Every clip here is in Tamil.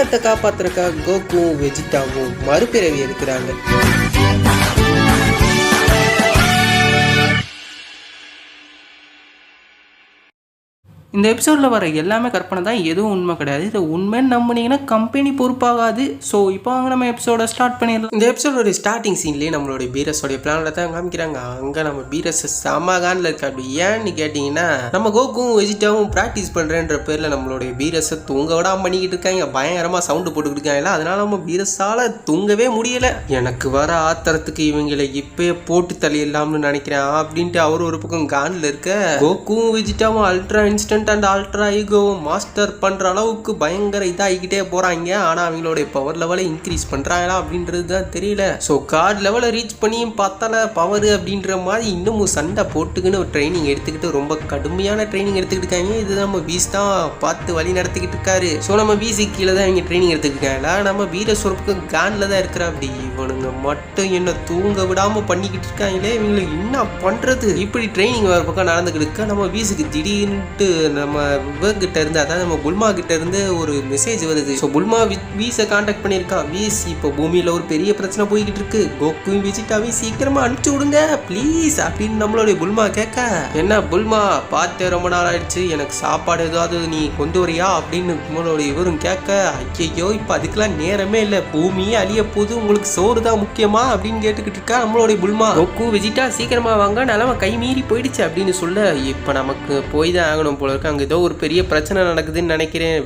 உலகத்தை காப்பாத்துறக்கா கோகுவும் வெஜிட்டாவும் மறுபிறவி எடுக்கிறாங்க. இந்த எபிசோடில் வர எல்லாமே கற்பனை தான் எதுவும் உண்மை கிடையாது. இதை உண்மைன்னு நம்பினீங்கன்னா கம்பெனி பொறுப்பாகாது. ஸோ இப்போ அவங்க நம்ம எபிசோட ஸ்டார்ட் பண்ணிடலாம். இந்த எபிசோடோட ஸ்டார்டிங் சீன்லேயே நம்மளுடைய பீரஸோடைய பிளானில் தான் காமிக்கிறாங்க. அங்கே நம்ம பீரஸ் சமாகானில் இருக்க அப்படி ஏன்னு கேட்டிங்கன்னா நம்ம கோக்கும் வெஜிட்டாவும் ப்ராக்டிஸ் பண்ணுறேன்ற பேரில் நம்மளுடைய பீரஸை தூங்க விடாம பண்ணிக்கிட்டு இருக்காங்க. பயங்கரமாக சவுண்டு போட்டுக்கிட்டு அதனால நம்ம பீரஸால் தூங்கவே முடியல. எனக்கு வர ஆத்திரத்துக்கு இவங்களை இப்பயே போட்டு தள்ளிடலாம்னு நினைக்கிறேன் அப்படின்ட்டு அவர் ஒரு பக்கம் கானில் இருக்க கோக்கும் வெஜிட்டாவும் அல்ட்ரா இன்ஸ்டன்ட் அண்ட் அல்ட்ரா ஈகோவும் மாஸ்டர் பண்ணுற அளவுக்கு பயங்கர இதாகிக்கிட்டே போகிறாங்க ஆனால் அவங்களுடைய பவர் லெவலை இன்க்ரீஸ் பண்ணுறாங்களா அப்படின்றது தான் தெரியல. ஸோ கார்டு லெவலை ரீச் பண்ணியும் பார்த்தால பவர் அப்படின்ற மாதிரி இன்னமும் சண்டை போட்டுக்கின்னு ட்ரைனிங் எடுத்துக்கிட்டு ரொம்ப கடுமையான ட்ரைனிங் எடுத்துக்கிட்டு இருக்காங்க. இது நம்ம வீஸ் தான் பார்த்து வழி நடத்திக்கிட்டு இருக்காரு. ஸோ நம்ம வீசி கீழே தான் இவங்க ட்ரைனிங் எடுத்துக்கிட்டு நம்ம வீர சொரப்புக்கு கானில் தான் இருக்கிறா. அப்படி இவனுங்க மட்டும் என்ன தூங்க விடாமல் பண்ணிக்கிட்டு இருக்காங்களே. இவங்களுக்கு என்ன பண்ணுறது இப்படி ட்ரைனிங் வர பக்கம் நடந்துக்கிட்டு இருக்கா. நம்ம வீசுக்கு திடீர்னுட்டு நம்ம இவங்கிட்ட இருந்து அதாவது நம்ம புல்மா கிட்ட இருந்து ஒரு மெசேஜ் வருது. ஸோ புல்மா வி- வீஸை காண்டாக்ட் பண்ணியிருக்கா. வீஸ் இப்போ பூமியில் ஒரு பெரிய பிரச்சனை போய்கிட்டு இருக்கு. கோக்கும் விஜிட்டாவையும் சீக்கிரமாக அனுப்பிச்சு விடுங்க. ப்ளீஸ் அப்படின்னு நம்மளுடைய புல்மா கேட்க என்ன புல்மா பார்த்து ரொம்ப நாள் ஆயிடுச்சு. எனக்கு சாப்பாடு ஏதாவது நீ கொண்டு வரியா? அப்படின்னு நம்மளுடைய இவரும் கேட்க ஐயோ இப்போ அதுக்கெல்லாம் நேரமே இல்லை. பூமியே அழிய போது உங்களுக்கு சோறு தான் முக்கியமா? அப்படின்னு கேட்டுக்கிட்டு இருக்கா நம்மளுடைய புல்மா. கோக்கு விஜிட்டா சீக்கிரமா வாங்க. நிலம கை மீறி போயிடுச்சு அப்படின்னு சொல்ல இப்போ நமக்கு போய் தான் ஆகணும் போல இருக்கு அங்கே ஏதோ ஒரு பெரிய பிரச்சனை நடக்குதுன்னு நினைக்கிறேன்.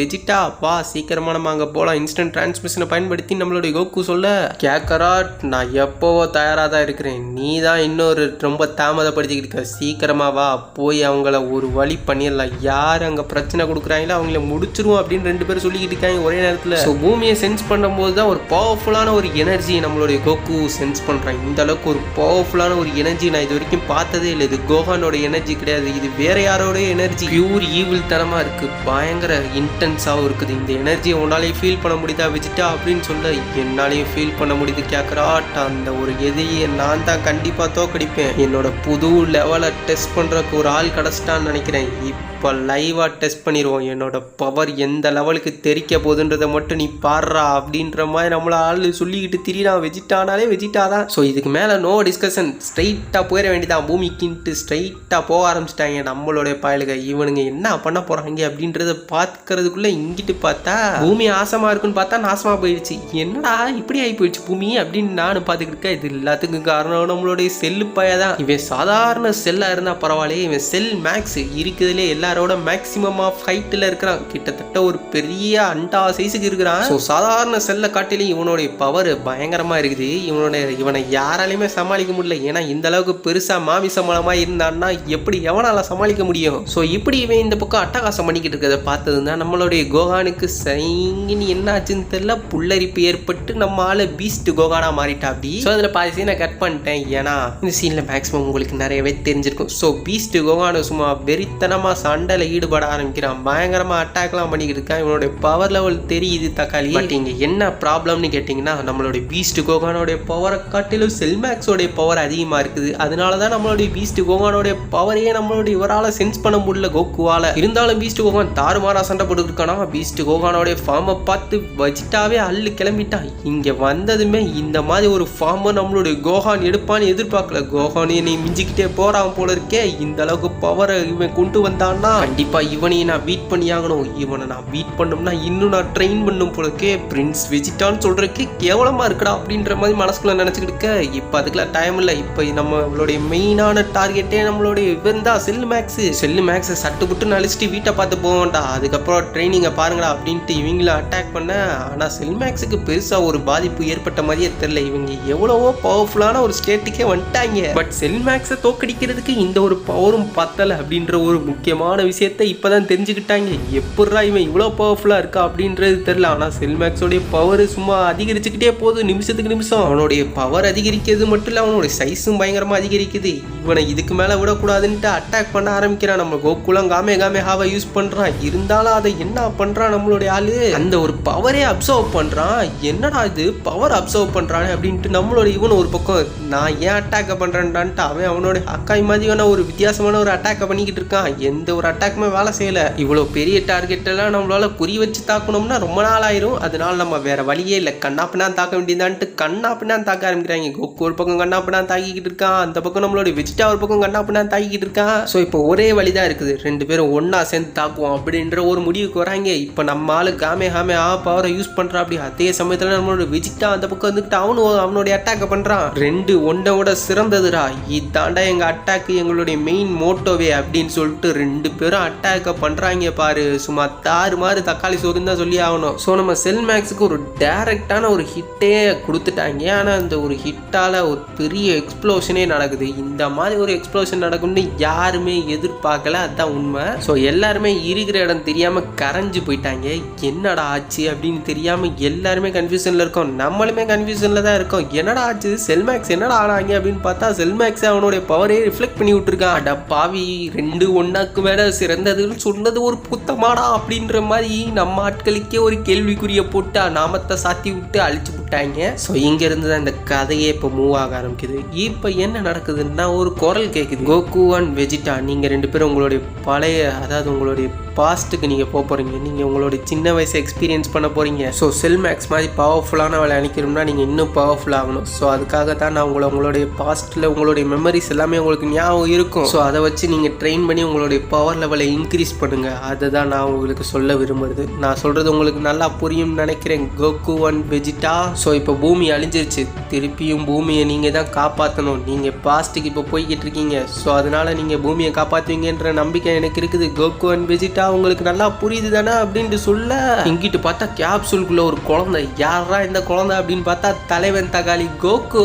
வெஜிட்டா? வா சீக்கிரமா நம்ம அங்கே போகலாம் இன்ஸ்டன்ட் டிரான்ஸ்மிஷனை பயன்படுத்தி நம்மளுடைய கோக்கு சொல்ல. கேக்கரா நான் எப்போவோ தயாராக தான் இருக்கிறேன். நீ தான் இன்னொரு ரொம்ப தாமதப்படுத்திக்கிட்டு இருக்க. சீக்கிரமா வா போய் அவங்கள ஒரு வழி பண்ணிடலாம். யார் அங்கே பிரச்சனை கொடுக்குறாங்களோ அவங்கள முடிச்சிருவோம் அப்படின்னு ரெண்டு பேரும் சொல்லிக்கிட்டு இருக்காங்க ஒரே நேரத்தில். ஸோ பூமியை சென்ஸ் பண்ணும்போது தான் ஒரு பவர்ஃபுல்லான ஒரு எனர்ஜி நம்மளுடைய கோக்கு சென்ஸ் பண்ணுறாங்க இந்த அளவுக்கு ஒரு பவர்ஃபுல்லான ஒரு எனர்ஜி நான் இது வரைக்கும் பார்த்ததே இல்லை. இது கோகானோட எனர்ஜி கிடையாது. இது வேற யாரோடைய எனர்ஜி பியூர் ஈவில் தரமாக இருக்குது பயங்கர இன்டென்ஸாகவும் இருக்குது. இந்த எனர்ஜியை உன்னாலேயும் ஃபீல் பண்ண முடியுதா விஜிட்டா? அப்படின்னு சொல்ல என்னாலையும் ஃபீல் பண்ண முடியுது கேட்குறாட் அந்த ஒரு எதிரியை நான் தான் கண்டிப்பாக தோக்கடிப்பேன். என்னோட புது லெவலை டெஸ்ட் பண்ணுறக்கு ஒரு ஆள் கிடச்சிட்டான்னு நினைக்கிறேன். இப்போ லைவாக டெஸ்ட் பண்ணிடுவோம் என்னோட பவர் எந்த லெவலுக்கு தெரிக்க போகுதுன்றதை மட்டும் நீ பாடுறா அப்படின்ற மாதிரி நம்மள ஆள் சொல்லிக்கிட்டு திரியிறான். வெஜிட்டானாலே வெஜிட்டா தான். ஸோ இதுக்கு மேலே நோ டிஸ்கஷன் ஸ்ட்ரைட்டாக போயிட வேண்டியதான் பூமிக்கின்ட்டு ஸ்ட்ரைட்டாக போக ஆரம்பிச்சிட்டாங்க நம்மளுடைய பயலுக. இவனுங்க என்ன பண்ண போகிறாங்க அப்படின்றத பார்க்கறதுக்குள்ளே இங்கிட்டு பார்த்தா பூமி ஆசமாக இருக்குன்னு பார்த்தா நாசமாக போயிடுச்சு. என்னடா இப்படி ஆகி போயிடுச்சு பூமி அப்படின்னு நானும் பார்த்துக்கிட்டு இருக்கேன். இது எல்லாத்துக்கும் காரணம் நம்மளுடைய செல்லு பைய தான். இவன் சாதாரண செல்லாக இருந்தால் பரவாயில்லையே இவன் செல் மேக்ஸ் இருக்குதுலே எல்லாரோட மேக்ஸிமம் ஆஃப் ஹைட்டில் இருக்கிறான். கிட்டத்தட்ட ஒரு பெரிய அண்டா சைஸுக்கு இருக்கிறான். ஸோ சாதாரண செல்லை காட்டிலையும் இவனுடைய பவர் பயங்கரமாக இருக்குது. இவனோட இவனை யாராலையுமே சமாளிக்க முடியல. ஏன்னா இந்த அளவுக்கு பெருசாக மாமி சம்பளமாக இருந்தான்னா எப்படி எவனால சமாளிக்க முடியும்? ஸோ இப்படி இவன் இந்த பக்கம் அட்டகாசம் பண்ணிக்கிட்டு இருக்கிறத பார்த்தது தான் நம்மளுடைய கோகானுக்கு சைங்கின்னு என்ன ஆச்சுன்னு தெரியல. புல்லரிப்பு ஏற்பட்டு நம்ம ஆளு பீஸ்ட் கோகானா மாறிட்டா அப்படி. ஸோ அதில் பாதி சீனை கட் பண்ணிட்டேன். ஏன்னா இந்த சீனில் மேக்ஸிமம் உங்களுக்கு நிறையவே தெரிஞ்சிருக்கும். ஸோ பீஸ்ட் கோகானு சும்மா வெறித்தனமாக சண்டையில் ஈடுபட ஆரம்பிக்கிறான். பயங்கரமாக அட்டாக்லாம் பண்ணிக்கிட்டு இருக்கான். இவனுடைய பவர் லெவல் தெரியுது தக்காளி. பட் இங்கே என்ன ப்ராப்ளம்னு கேட்டிங்கன்னா நம்மளுடைய பீஸ்ட் கோகானோடைய பவரை காட்டிலும் செல்மேக்ஸோடைய பவர் அதிகமாக இருக்குது. அதனால தான் நம்மளுடைய பீஸ்ட் கோகானோடைய பவரையே நம்மளுடைய இவரால் சென்ஸ் பண்ண முடியல கோகுவால இருந்தாலும் பீஸ்ட் கோகான் தாறுமாறா சண்டை போட்டுருக்கானா பீஸ்ட் கோகானோடைய ஃபார்மை பார்த்து வச்சிட்டாவே அள்ளு கிளம்பிட்டான். இங்கே வந்ததுமே இந்த மாதிரி ஒரு ஃபார்மை நம்மளுடைய கோகான் எடுப்பான்னு எதிர்பார்க்கல. கோகான் என்னை மிஞ்சிக்கிட்டே போறான் போல இருக்கே. இந்த அளவுக்கு பவரை இவன் கொண்டு வந்தான்னா? கண்டிப்பா இவனையும் நான் பீட் பண்ணி ஆகணும் இவனை நான் பீட் பண்ணோம்னா இன்னும் நான் ட்ரெயின் பண்ணும் போல இருக்கே. பிரின்ஸ் வெஜிட்டான்னு சொல்றதுக்கு கேவலமா இருக்குடா அப்படின்ற மாதிரி மனசுக்குள்ள நினைச்சுக்கிட்டு இருக்க. இப்போ அதுக்கெல்லாம் டைம் இல்லை. இப்போ நம்மளுடைய மெயினான டார்கெட்டே நம்மளுடைய இவன் தான் செல்லு மேக்ஸ் செல்லு மேக்ஸ் சட்டு புட்டு அழிச்சிட்டு வீட்டை பார்த்து போவோம்டா. அதுக்கப்புறம் ட்ரைனிங்கை பாருங்கடா அப்படின்ட்டு இவங்கள அட்டாக் பண்ண. ஆனால் செல் மேக்ஸுக்கு பெருசாக ஒரு பாதிப்பு ஏற்பட்ட மாதிரியே தெரில இவங்க எவ்வளவோ பவர்ஃபுல்லான ஒரு ஸ்டேட்டுக்கே வந்துட்டாங்க. பட் செல் மேக்ஸை தோக்கடிக்கிறதுக்கு இந்த ஒரு பவரும் பத்தலை அப்படின்ற ஒரு முக்கியமான விஷயத்தை இப்போதான் தெரிஞ்சுக்கிட்டாங்க. எப்படா இவன் இவ்வளோ பவர்ஃபுல்லாக இருக்கா அப்படின்றது தெரில ஆனால் செல் மேக்ஸோடைய பவர் சும்மா அதிகரிச்சுக்கிட்டே போகுது நிமிஷத்துக்கு நிமிஷம். அவனுடைய பவர் அதிகரிக்கிறது மட்டும் இல்லை அவனுடைய சைஸும் பயங்கரமாக அதிகரிக்குது. இவனை இதுக்கு மேலே விடக்கூடாதுன்ட்டு அட்டாக் பண்ண ஆரம்பிக்கிறான் நம்ம கோகுலம் காமே காமே ஹாவை யூஸ் பண்ணுறான் இருந்தாலும் அதை என்ன பண்ணுறான் நம்மளுடைய ஆளு? அந்த ஒரு பவரே அப்சர்வ் பண்ணுறான் என்னடா இது? பவர் அப்சர்வ் பண்ணுறானே அப்படின்ட்டு நம்மளோட இவன் ஒரு பக்கம் நான் ஏன் அட்டாக் பண்ணுறேன்டான்ட்டு அவன் அவனோட அக்காய் மாதிரியான ஒரு வித்தியாசமான ஒரு அட்டாக்கை பண்ணிக்கிட்டு இருக்கான். எந்த ஒரு அட்டாக்குமே வேலை செய்யலை. இவ்வளோ பெரிய டார்கெட்டெல்லாம் நம்மளால் நம்மளால குறி வச்சு தாக்கணும்னா ரொம்ப நாள் ஆயிரும். அதனால நம்ம வேற வழியே இல்லை. கண்ணாப்பினா தாக்க வேண்டியதான்ட்டு கண்ணாப்பினா தாக்க ஆரம்பிக்கிறாங்க. கோக்கு ஒரு பக்கம் கண்ணாப்பினா தாக்கிக்கிட்டு இருக்கான். அந்த பக்கம் நம்மளோட வெஜிடா ஒரு பக்கம் கண்ணாப்பினா தாக்கிக்கிட்டு இருக்கான். ஸோ இப்போ ஒரே வழி தான் இருக்குது ரெண்டு பேரும் ஒன்றா சேர்ந்து தாக்குவோம் அப்படின்ற ஒரு முடிவுக்கு வராங்க. இப்போ நம்ம ஆளு காமே ஹாமே ஆ பவரை யூஸ் பண்றா அப்படி. அதே சமயத்தில் நம்மளோட விஜிட்டா அந்த பக்கம் வந்துக்கிட்டு அவனும் அவனுடைய அட்டாக்கை பண்ணுறான் ரெண்டு ஒன்னோட சிறந்ததுடா. இதாண்டா எங்கள் அட்டாக்கு எங்களுடைய மெயின் மோட்டோவே அப்படின்னு சொல்லிட்டு ரெண்டு பேரும் அட்டாக்கை பண்ணுறாங்க பாரு. சும்மா தாறு மாதிரி தக்காளி சோறுன்னு தான் சொல்லி ஆகணும். ஸோ நம்ம செல் மேக்ஸுக்கு ஒரு டைரக்டான ஒரு ஹிட்டே கொடுத்துட்டாங்க. ஆனால் அந்த ஒரு ஹிட்டால் ஒரு பெரிய எக்ஸ்ப்ளோஷனே நடக்குது. இந்த மாதிரி ஒரு எக்ஸ்ப்ளோஷன் நடக்கும்னு யாருமே எதிர்பார்க்கல. அதுதான் உண்மை. ஸோ எல்லாருமே இருக்கிற இடம் தெரியாமல் கரைஞ்சு போயிட்டாங்க. என்னடா ஆச்சு அப்படின்னு தெரியாமல் எல்லாருமே கன்ஃபியூஷனில் இருக்கோம். நம்மளுமே கன்ஃபியூஷனில் தான் இருக்கோம். என்னடா ஆச்சு? செல்மேக்ஸ் என்னடா ஆனாங்க அப்படின்னு பார்த்தா செல்மேக்ஸ் அவனுடைய பவரே ரிஃப்ளெக்ட் பண்ணி விட்டுருக்கான். அட பாவி ரெண்டு ஒன்னாக்கு மேலே சிறந்ததுன்னு சொன்னது ஒரு புத்தமாடா அப்படின்ற மாதிரி நம்ம ஆட்களுக்கே ஒரு கேள்விக்குரிய போட்டு நாமத்தை சாத்தி விட்டு அழிச்சு விட்டாங்க ஸோ இங்கேருந்து தான் இந்த கதையே இப்போ மூவ் ஆக ஆரம்பிக்குது. இப்போ என்ன நடக்குதுன்னா ஒரு குரல் கேட்குது கோகு அண்ட் வெஜிடா நீங்கள் ரெண்டு பேரும் உங்களுடைய பழைய அதாவது உங்களுடைய பாஸ்ட்டுக்கு நீங்கள் போக போகிறீங்க நீங்கள் உங்களுடைய சின்ன வயசு எக்ஸ்பீரியன்ஸ் பண்ண போகிறீங்க ஸோ செல் மேக்ஸ் மாதிரி பவர்ஃபுல்லான வேலை அணிக்கணும்னா நீங்கள் இன்னும் பவர்ஃபுல் ஆகணும். ஸோ அதுக்காக தான் நான் உங்களை உங்களுடைய பாஸ்ட்டில் உங்களுடைய மெமரிஸ் எல்லாமே உங்களுக்கு ஞாபகம் இருக்கும். ஸோ அதை வச்சு நீங்கள் ட்ரெயின் பண்ணி உங்களுடைய பவர் லெவலை இன்க்ரீஸ் பண்ணுங்கள் அதை தான் நான் உங்களுக்கு சொல்ல விரும்புறது. நான் சொல்கிறது உங்களுக்கு நல்லா புரியும்னு நினைக்கிறேன். கோகு அண்ட் வெஜிடா ஸோ இப்போ பூமி அழிஞ்சிருச்சு. திருப்பியும் பூமியை நீங்கள் தான் காப்பாற்றணும் நீங்கள் பாஸ்ட்டுக்கு இப்போ போய்கிட்டு இருக்கீங்க. ஸோ அதனால் நீங்கள் பூமியை காப்பாற்றுவீங்கன்ற நம்பிக்கை எனக்கு இருக்குது. கோகு அண்ட் வெஜிடா உங்களுக்கு நல்லா புரியுது தானே அப்படின்ட்டு சொல்ல. இங்கிட்டு பார்த்தா கேப்சூலுக்குள்ள ஒரு குழந்தை. யாரா இந்த குழந்தை அப்படின்னு பார்த்தா தலைவன் தகாளி கோகு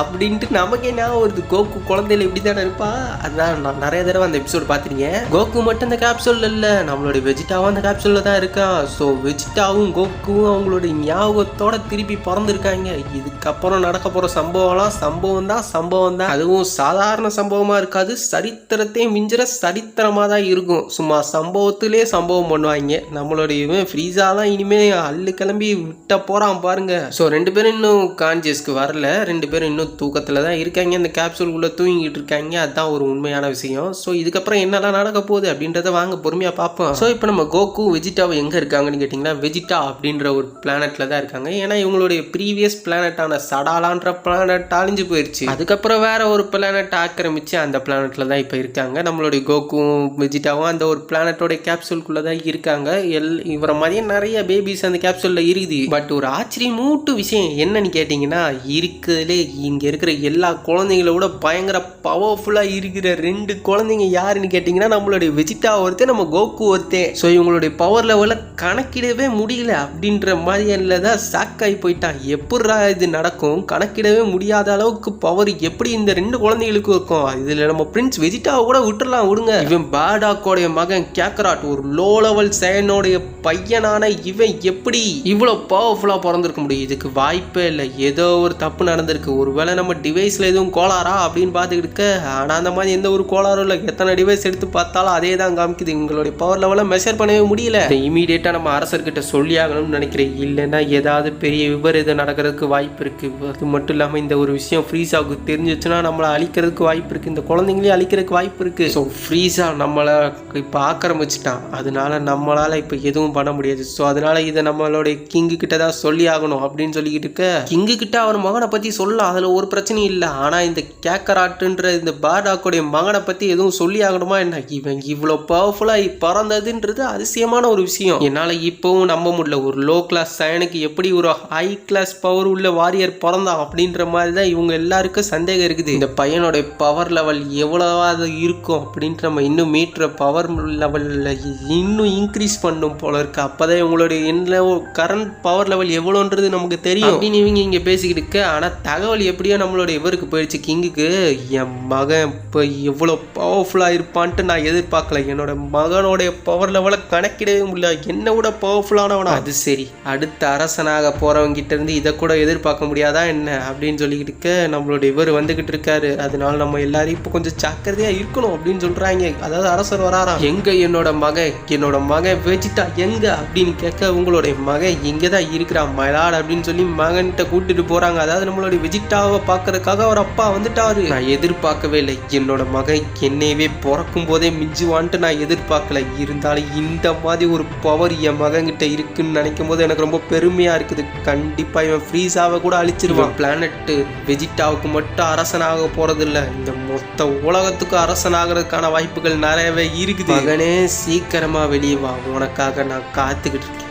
அப்படின்ட்டு நமக்கே ஞாபகம் வருது. கோகு குழந்தையில இப்படி தானே இருப்பா. அதான் நான் நிறைய தடவை அந்த எபிசோட் பார்த்துருக்கேன். கோகு மட்டும் இந்த கேப்சூல் இல்லை. நம்மளுடைய வெஜிடாவும் அந்த கேப்சூலில் தான் இருக்கான். ஸோ வெஜிடாவும் கோகுவும் அவங்களோட ஞாபகத்தோட திருப்பி பிறந்திருக்காங்க. இதுக்கப்புறம் நடக்க போகிற சம்பவம்லாம் சம்பவம் தான் சம்பவம் தான் அதுவும் சாதாரண சம்பவமாக இருக்காது. சரித்திரத்தை மிஞ்சிற சரித்திரமாக தான் இருக்கும். சும்மா சம்பவத்திலே சம்பவம் பண்ணுவாங்க. நம்மளுடைய இவன் ஃப்ரீஸாலாம் இனிமேல் அள்ளு கிளம்பி விட்ட போகிறான் பாருங்க. ஸோ ரெண்டு பேரும் இன்னும் கான்சியஸ்க்கு வரல. ரெண்டு பேரும் இன்னும் தூக்கத்தில் தான் இருக்காங்க. இந்த கேப்சூலுக்குள்ள தூங்கிட்டு இருக்காங்க. அதுதான் ஒரு உண்மையான விஷயம். ஸோ இதுக்கப்புறம் என்னெல்லாம் நடக்க போகுது அப்படின்றத வாங்க பொறுமையாக பார்ப்போம். ஸோ இப்போ நம்ம கோகு வெஜிட்டாவை எங்கே இருக்காங்கன்னு கேட்டிங்கன்னா வெஜிட்டா அப்படின்ற ஒரு பிளானட்டில் தான் இருக்காங்க. ஏன்னா இவங்களுடைய ப்ரீவியஸ் பிளானட்டான சடாலான்ற பிளானட் அழிஞ்சு போயிடுச்சு அதுக்கப்புறம் வேற ஒரு பிளானட் ஆக்கிரமிச்சு அந்த பிளானட்ல தான் இப்போ இருக்காங்க. நம்மளுடைய கோக்கும் வெஜிட்டாவும் அந்த ஒரு பிளானட்டோட கேப்சூலுக்குள்ள தான் இருக்காங்க. எல் இவரை மாதிரியே நிறைய பேபிஸ் அந்த கேப்சூலில் இருக்குது. பட் ஒரு ஆச்சரியமூட்டு விஷயம் என்னன்னு கேட்டிங்கன்னா இருக்கிறதுலே இங்கே இருக்கிற எல்லா குழந்தைங்கள விட பயங்கர பவர்ஃபுல்லாக இருக்கிற ரெண்டு குழந்தைங்க யாருன்னு கேட்டிங்கன்னா நம்மளுடைய வெஜிடா ஒருத்தன் நம்ம கோகு ஒருத்தன். ஸோ இவங்களுடைய பவர் லெவலை கணக்கிடவே முடியல அப்படின்ற மாதிரி தான் ஷாக் ஆகி போயிட்டான் எப்பட்றா இது நடக்கும்? கணக்கிடவே முடியாத அளவுக்கு பவர் எப்படி இந்த ரெண்டு குழந்தைகளுக்கும் இருக்கும்? இதில் நம்ம பிரின்ஸ் வெஜிட்டாவை கூட விட்டுறலாம் விடுங்க. இவன் பேடாக்கோடைய மகன் கேக்கராட் ஒரு லோ லெவல் சேனோடைய பையனான இவன் எப்படி இவ்வளோ பவர்ஃபுல்லாக பிறந்திருக்க முடியும்? இதுக்கு வாய்ப்பே இல்லை. ஏதோ ஒரு தப்பு நடந்திருக்கு. ஒருவேளை நம்ம டிவைஸில் எதுவும் கோளாரா அப்படின்னு பார்த்துக்கிட்டு இருக்க. ஆனால் அந்த மாதிரி எந்த ஒரு கோளாறும் இல்லை. எத்தனை டிவைஸ் எடுத்து பார்த்தாலும் அதே தான் காமிக்குது. உங்களுடைய பவர் லெவலை மெஷர் பண்ணவே முடியல. இமீடியட்டாக நம்ம அரசர்கிட்ட சொல்லி ஆகணும்னு நினைக்கிறேன். இல்லைன்னா ஏதாவது பெரிய விபரீதம் நடக்கிறதுக்கு வாய்ப்பு இருக்குது அது மட்டும் இல்லாமல் இந்த ஒரு விஷயம் ஃப்ரீஸாவுக்கு தெரிஞ்சிச்சுன்னா நம்மளை அழிக்கிறதுக்கு வாய்ப்பு இருக்குது இந்த குழந்தைங்களையும் அழிக்கிறதுக்கு வாய்ப்பு இருக்குது ஸோ ஃப்ரீஸா நம்மளை இப்போ ஆக்கிரமிச்சிட்டான். அதனால நம்மளால் இப்போ எதுவும் பண்ண முடியாது. ஸோ அதனால இதை நம்மளுடைய கிங்கு கிட்ட தான் சொல்லி ஆகணும் அப்படின்னு சொல்லிக்கிட்டு இருக்க. கிங்கு கிட்ட அவர் மகனை பற்றி சொல்லலாம். அதில் ஒரு பிரச்சனையும் இல்லை. ஆனால் இந்த கேக்கராட்டுன்ற இந்த பார்டாக்குடைய மகனை பற்றி எதுவும் சொல்லி ஆகணுமா என்ன? இவன் இவ்வளோ பவர்ஃபுல்லாக பிறந்ததுன்றது அதிசயமான ஒரு விஷயம். என்னால் இப்போவும் நம்ப முடியல. ஒரு லோ கிளாஸ் சயனுக்கு எப்படி ஒரு ஹை கிளாஸ் பவர் உள்ள வாரியர் பிறந்தான் அப்படின்ற மாதிரி தான் இவங்க எல்லாருக்கும் சந்தேகம் இருக்குது. இந்த பையனுடைய பவர் லெவல் எவ்வளவாது இருக்கும் அப்படின்ட்டு நம்ம இன்னும் மீட்ற பவர் லெவலில் இன்னும் இன்க்ரீஸ் பண்ணும் போல இருக்கு. அப்போதான் இவங்களுடைய என்ன கரண்ட் பவர் லெவல் எவ்வளோன்றது நமக்கு தெரியும். அப்படின்னு இவங்க இங்கே பேசிக்கிட்டு இருக்க. ஆனால் தகவல் எப்படியோ நம்மளோட இவருக்கு போயிடுச்சு. கிங்குக்கு என் மகன் இப்போ எவ்வளோ பவர்ஃபுல்லாக இருப்பான்ட்டு நான் எதிர்பார்க்கல. என்னோட மகனோடைய பவர் லெவலை கணக்கிடவே முடியல. என்னை விட பவர்ஃபுல்லானவனா அது சரி. அடுத்த அரசனாக போகிறவங்க கிட்ட இருந்து இதை கூட எதிர்பார்க்க முடியாதா என்ன அப்படின்னு சொல்லிக்கிட்டு இருக்க நம்மளோட இவர் வந்துகிட்டு இருக்காரு. அதனால நம்ம எல்லாரும் இப்போ கொஞ்சம் ஜாக்கிரதையா இருக்கணும் அப்படின்னு சொல்றாங்க. அதாவது அரசர் வராரா? எங்க என்னோட மகன்? என்னோட மகன் வச்சுட்டா எங்க அப்படின்னு கேட்க உங்களுடைய மகன் எங்கே தான் இருக்கிறான் மயிலாடு அப்படின்னு சொல்லி மகன்கிட்ட கூட்டிட்டு போறாங்க. அதாவது நம்மளுடைய விஜிட்டாவை பார்க்கறதுக்காக அவர் அப்பா வந்துட்டாரு. நான் எதிர்பார்க்கவே இல்லை. என்னோட மகன் என்னையவே பிறக்கும் போதே மிஞ்சுவான்ட்டு நான் எதிர்பார்க்கல. இருந்தாலும் இந்த மாதிரி ஒரு பவர் என் மகன்கிட்ட இருக்குன்னு நினைக்கும் போது எனக்கு ரொம்ப பெருமையா இருக்குது. கண் கண்டிப்பா இவன் ஃப்ரீஸாவை கூட அழிச்சிருவான். பிளானட் வெஜிட்டாவுக்கு மட்டும் அரசனாக போறது இல்ல இந்த மொத்த உலகத்துக்கு அரசனாகிறதுக்கான வாய்ப்புகள் நிறையவே இருக்குது. மகனே சீக்கிரமா வெளியே வா. உனக்காக நான் காத்துக்கிட்டு இருக்கேன்.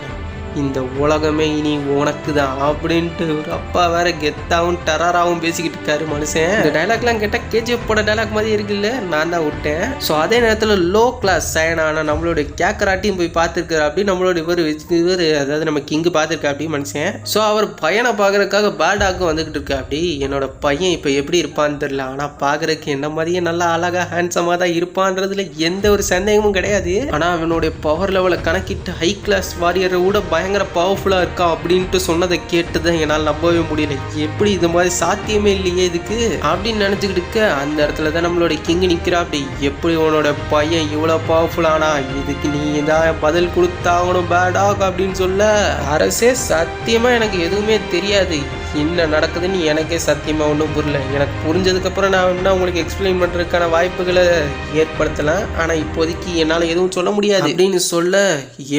இந்த உலகமே இனி உனக்கு தான் அப்படின்ட்டு ஒரு அப்பா வேற கெத்தாவும் டெரராகவும் பேசிக்கிட்டு இருக்காரு மனுஷன். இந்த டைலாக்லாம் கேட்டால் கேஜிஎஃப் போட டைலாக் மாதிரி இருக்குல்ல? நான் தான் விட்டேன். ஸோ அதே நேரத்தில் லோ கிளாஸ் சயனான நம்மளோட கேக்கராட்டியும் போய் பார்த்துருக்காரு அப்படி நம்மளோட இவர் இவர் அதாவது நம்ம கிங்கு பார்த்துருக்கா அப்படி மனுஷன். ஸோ அவர் பையனை பார்க்கறதுக்காக பேடாக்கும் வந்துக்கிட்டு இருக்கா அப்படி என்னோட பையன் இப்போ எப்படி இருப்பான்னு தெரியல. ஆனால் பார்க்கறதுக்கு என்ன மாதிரியே நல்லா அழகாக ஹேண்ட்ஸமாக தான் இருப்பான்றதுல எந்த ஒரு சந்தேகமும் கிடையாது. ஆனால் அவனுடைய பவர் லெவலை கணக்கிட்டு ஹை கிளாஸ் வாரியரை கூட பய பயங்கர பவர்ஃபுல்லாக இருக்கா அப்படின்ட்டு சொன்னதை கேட்டு தான் என்னால் நம்பவே முடியல. எப்படி இது மாதிரி சாத்தியமே இல்லையே இதுக்கு? அப்படின்னு நினச்சிக்கிட்டு இருக்க அந்த இடத்துல தான் நம்மளோட கிங் நிற்கிறா அப்படி எப்படி உன்னோட பையன் இவ்வளோ பவர்ஃபுல்லானா இதுக்கு நீ தான் பதில் கொடுத்தாகணும் பேடாக் அப்படின்னு சொல்ல? அரசே சத்தியமாக எனக்கு எதுவுமே தெரியாது. என்ன நடக்குதுன்னு எனக்கே சத்தியமாக ஒன்றும் புரியல. எனக்கு புரிஞ்சதுக்கப்புறம் நான் வேணா உங்களுக்கு எக்ஸ்பிளைன் பண்ணுறதுக்கான வாய்ப்புகளை ஏற்படுத்தலாம். ஆனால் இப்போதைக்கு என்னால் எதுவும் சொல்ல முடியாது. அப்படின்னு சொல்ல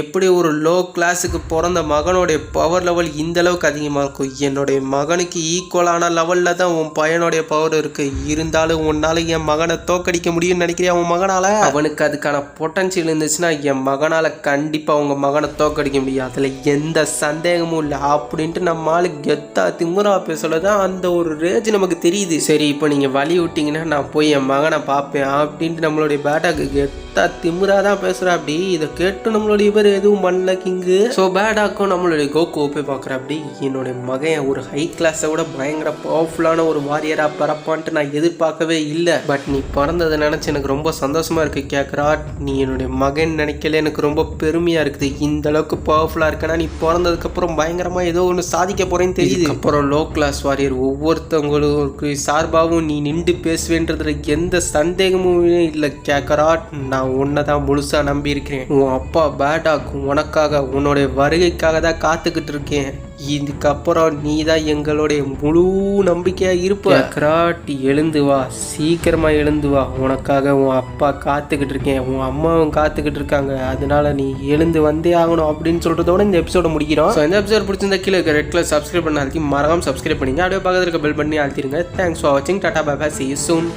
எப்படி ஒரு லோ கிளாஸுக்கு பிறந்த மகனுடைய பவர் லெவல் இந்த அளவுக்கு அதிகமாக இருக்கும் என்னுடைய மகனுக்கு ஈக்குவலான லெவலில் தான் உன் பையனுடைய பவர் இருக்குது இருந்தாலும் உன்னால் என் மகனை தோக்கடிக்க முடியும்னு நினைக்கிறியா உன் மகனால்? அவனுக்கு அதுக்கான பொட்டன்ஷியல் இருந்துச்சுன்னா என் மகனால் கண்டிப்பாக அவங்க மகனை தோக்கடிக்க முடியும். அதில் எந்த சந்தேகமும் இல்லை. அப்படின்ட்டு நம்ம கெத்தாத்தி திமுறா பேசல தான் அந்த ஒரு ரேஜ் நமக்கு தெரியுது. சரி இப்போ நீங்கள் வழி விட்டிங்கன்னா நான் போய் என் மகனை பார்ப்பேன் அப்படின்ட்டு நம்மளுடைய பேட்டாக்கு கெத்தா திமுறா தான் பேசுகிறா அப்படி இதை கேட்டு நம்மளுடைய பேர் எதுவும் பண்ணல கிங்கு. ஸோ பேடாக்கும் நம்மளுடைய கோகோ போய் பார்க்குற அப்படி என்னுடைய மகன் ஒரு ஹை கிளாஸை விட பயங்கர பவர்ஃபுல்லான ஒரு வாரியராக பிறப்பான்ட்டு நான் எதிர்பார்க்கவே இல்லை. பட் நீ பிறந்ததை நினச்சி எனக்கு ரொம்ப சந்தோஷமாக இருக்கு கேட்குறா நீ என்னுடைய மகன் நினைக்கல எனக்கு ரொம்ப பெருமையாக இருக்குது. இந்த அளவுக்கு பவர்ஃபுல்லாக இருக்கனா நீ பிறந்ததுக்கப்புறம் பயங்கரமாக ஏதோ ஒன்று சாதிக்க போகிறேன்னு தெரியுது. அப்புறம் லோ கிளாஸ் வாரியர் ஒவ்வொருத்தவங்களுக்கு சார்பாகவும் நீ நின்று பேசுவேன்றதுல எந்த சந்தேகமும் இல்லை கேட்குறா நான் உன்னை தான் முழுசாக நம்பியிருக்கிறேன் உன் அப்பா பேடாக் உனக்காக உன்னுடைய வருகைக்காக தான் காத்துக்கிட்டு இருக்கேன். இதுக்கப்புறம் நீ தான் எங்களுடைய முழு நம்பிக்கையாக இருப்ப. கிராட்டி எழுந்து வா. சீக்கிரமா எழுந்து வா. உனக்காக உன் அப்பா காத்துக்கிட்டு இருக்கேன். உன் அம்மாவும் காத்துக்கிட்டு இருக்காங்க. அதனால நீ எழுந்து வந்தே ஆகணும் அப்படின்னு சொல்றதோட இந்த எபிசோட முடிக்கிறோம். ஸோ இந்த எபிசோட் பிடிச்சிருந்தா கீழே இருக்க ரெட் கலர் சப்ஸ்கிரைப் பண்ண அழுத்தி மறக்காம சப்ஸ்கிரைப் பண்ணிங்க. அப்படியே பக்கத்தில் இருக்க பெல் பண்ணி அழுத்திருங்க தேங்க்ஸ் ஃபார் வாட்சிங் டாடா பாபா சி யூ சூன்